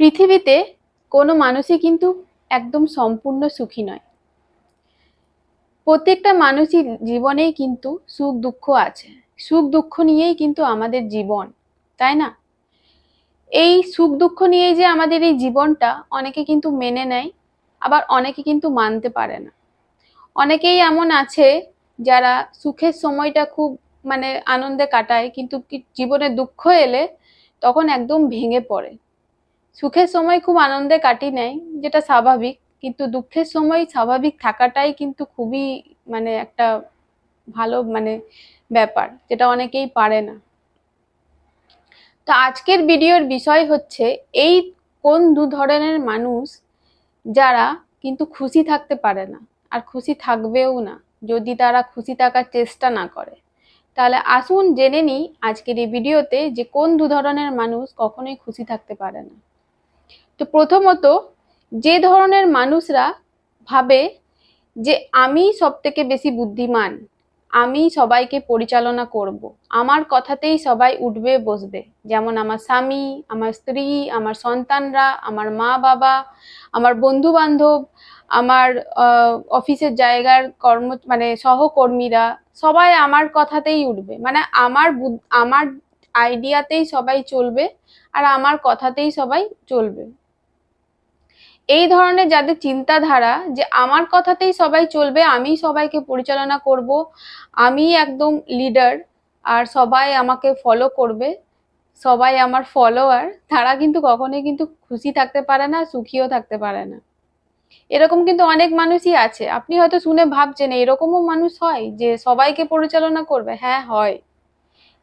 পৃথিবীতে কোনো মানুষই কিন্তু একদম সম্পূর্ণ সুখী নয়। প্রত্যেকটা মানুষই জীবনেই কিন্তু সুখ দুঃখ আছে। সুখ দুঃখ নিয়েই কিন্তু আমাদের জীবন, তাই না? এই সুখ দুঃখ নিয়েই যে আমাদের এই জীবনটা অনেকে কিন্তু মেনে নেয়, আবার অনেকে কিন্তু মানতে পারে না। অনেকেই এমন আছে যারা সুখের সময়টা খুব মানে আনন্দে কাটায়, কিন্তু জীবনে দুঃখ এলে তখন একদম ভেঙে পড়ে। সুখের সময় খুব আনন্দে কাটিয়ে নেয়, যেটা স্বাভাবিক। কিন্তু দুঃখের সময় স্বাভাবিক থাকাটাই কিন্তু খুবই মানে একটা ভালো মানে ব্যাপার, যেটা অনেকেই পারে না। তো আজকের ভিডিওর বিষয় হচ্ছে, এই কোন দু ধরনের মানুষ যারা কিন্তু খুশি থাকতে পারে না, আর খুশি থাকবেও না, যদি তারা খুশি থাকার চেষ্টা না করে। তাহলে আসুন জেনে নিই আজকের এই ভিডিওতে যে কোন দু ধরনের মানুষ কখনোই খুশি থাকতে পারে না। তো প্রথমত, যে ধরনের মানুষরা ভাবে যে আমি সব থেকে বেশি বুদ্ধিমান, আমি সবাইকে পরিচালনা করব। আমার কথাতেই সবাই উঠবে বসবে যেমন আমার স্বামী, আমার স্ত্রী, আমার সন্তানরা, আমার মা বাবা, আমার বন্ধু বান্ধব আমার অফিসের জায়গার কর্ম মানে সহকর্মীরা, সবাই আমার কথাতেই উঠবে মানে আমার আমার আইডিয়াতেই সবাই চলবে, আর আমার কথাতেই সবাই চলবে এই ধরনের যাদের চিন্তাধারা যে আমার কথাতেই সবাই চলবে আমি সবাইকে পরিচালনা করব আমি একদম লিডার আর সবাই আমাকে ফলো করবে, সবাই আমার ফলোয়ার তারা কিন্তু কখনোই কিন্তু খুশি থাকতে পারে না, সুখীও থাকতে পারে না। এরকম কিন্তু অনেক মানুষই আছে। আপনি হয়তো শুনে ভাবছেন, এরকমও মানুষ হয় যে সবাইকে পরিচালনা করবে? হ্যাঁ হয়।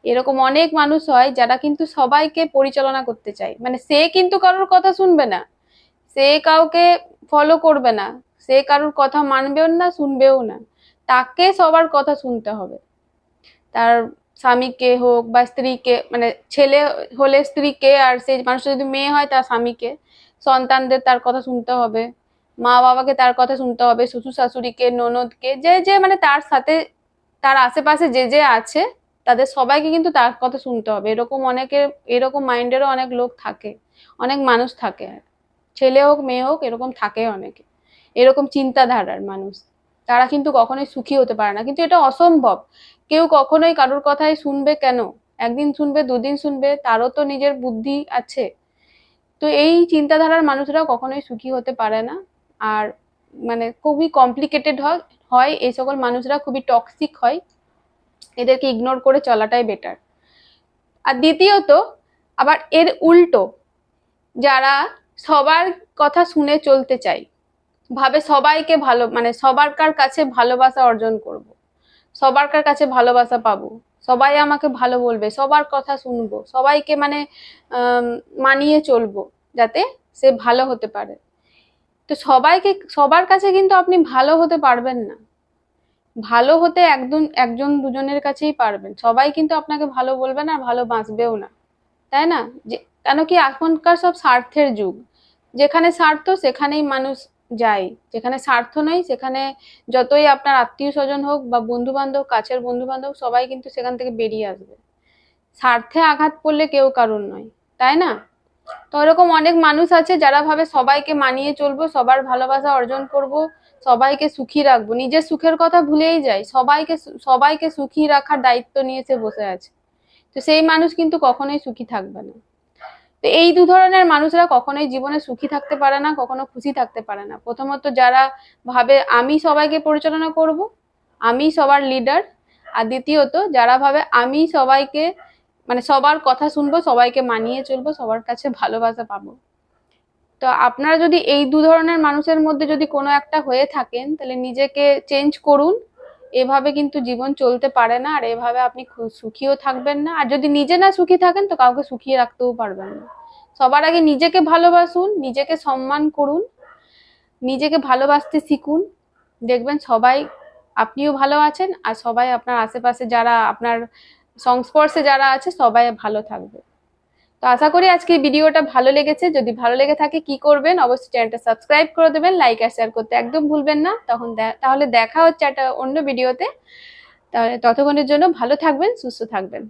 এরকম অনেক মানুষ হয় যারা কিন্তু সবাইকে পরিচালনা করতে চায়। মানে সে কিন্তু কারোর কথা শুনবে না। সে কাউকে ফলো করবে না। সে কারোর কথা মানবেও না, শুনবেও না। তাকে সবার কথা শুনতে হবে। তার স্বামীকে হোক বা স্ত্রীকে মানে ছেলে হলে স্ত্রীকে আর সেই মানুষটা যদি মেয়ে হয় তার স্বামীকে, সন্তানদের তার কথা শুনতে হবে। মা বাবাকে তার কথা শুনতে হবে, শ্বশুর শাশুড়িকে, ননদকে, যে যে মানে তার সাথে, তার আশেপাশে যে যে আছে, তাদের সবাইকে কিন্তু তার কথা শুনতে হবে। এরকম অনেকের, এরকম মাইন্ডেরও অনেক লোক থাকে, অনেক মানুষ থাকে। ছেলে হোক, মেয়ে হোক, এরকম থাকে অনেকে। এরকম চিন্তাধারার মানুষ। তারা কিন্তু কখনোই সুখী হতে পারে না। কিন্তু এটা অসম্ভব। কেউ কখনোই কারোর কথাই শুনবে কেন? একদিন শুনবে, দুদিন শুনবে, তারও তো নিজের বুদ্ধি আছে। তো এই চিন্তাধারার মানুষরা কখনোই সুখী হতে পারে না। আর মানে খুবই কমপ্লিকেটেড হয় হয়। এই সকল মানুষরা খুবই টক্সিক হয়। এদেরকে ইগনোর করে চলাটাই বেটার আর দ্বিতীয়ত, আবার এর উল্টো, যারা সবার কথা শুনে চলতে চাই। ভাবে সবাইকে ভালো মানে সবারকার কাছে ভালোবাসা অর্জন করব। সবারকার কাছে ভালোবাসা পাবো। সবাই আমাকে ভালো বলবে, সবার কথা শুনব, সবাইকে মানে মানিয়ে চলবো, যাতে সে ভালো হতে পারে। তো সবাইকে, সবার কাছে কিন্তু আপনি ভালো হতে পারবেন না। ভালো হতে একজন একজন দুজনের কাছেই পারবেন। সবাই কিন্তু আপনাকে ভালো বলবে না ভালো বাঁচবেও না। তাই না? যে কেন কি এখনকার সব স্বার্থের যুগ। যেখানে স্বার্থ, সেখানেই মানুষ যায়। যেখানে স্বার্থ নয় সেখানে যতই আপনার আত্মীয় স্বজন হোক বা বন্ধু বান্ধব কাছের বন্ধু বান্ধব সবাই কিন্তু সেখান থেকে বেরিয়ে আসবে। স্বার্থে আঘাত পড়লে কেউ কারণ নয়, তাই না? তো এরকম অনেক মানুষ আছে যারা ভাবে সবাইকে মানিয়ে চলবো, সবার ভালোবাসা অর্জন করব, সবাইকে সুখী রাখব। নিজের সুখের কথা ভুলেই যায়, সবাইকে সবাইকে সুখী রাখার দায়িত্ব নিয়ে সে বসে আছে। তো সেই মানুষ কিন্তু কখনোই সুখী থাকবে না। তো এই দু ধরনের মানুষরা কখনোই জীবনে সুখী থাকতে পারে না, কখনো খুশি থাকতে পারে না। প্রথমত যারা ভাবে, আমি সবাইকে পরিচালনা করব, আমি সবার লিডার আর দ্বিতীয়ত, যারা ভাবে, আমি সবাইকে মানে সবার কথা শুনব, সবাইকে মানিয়ে চলবো, সবার কাছে ভালোবাসা পাবো তো আপনারা যদি এই দু ধরনের মানুষের মধ্যে যদি কোনো একটা হয়ে থাকেন, তাহলে নিজেকে চেঞ্জ করুন এভাবে কিন্তু জীবন চলতে পারে না, আর এভাবে আপনি সুখীও থাকবেন না। আর যদি নিজে না সুখী থাকেন, তো কাউকে সুখিয়ে রাখতেও পারবেন না। সবার আগে নিজেকে ভালোবাসুন, নিজেকে সম্মান করুন, নিজেকে ভালোবাসতে শিখুন। দেখবেন সবাই আপনিও ভালো আছেন, আর সবাই আপনার আশেপাশে যারা, আপনার সংস্পর্শে যারা আছে, সবাই ভালো থাকবে। তো আশা করি আজকে ভিডিওটা ভালো লেগেছে। যদি ভালো লেগে থাকে কি করবেন, অবশ্যই চ্যানেলটা সাবস্ক্রাইব করে দেবেন, লাইক আর শেয়ার করতে একদম ভুলবেন না। তখন তাহলে দেখা হচ্ছে একটা অন্য ভিডিওতে। তাহলে ততক্ষণের জন্য ভালো থাকবেন, সুস্থ থাকবেন।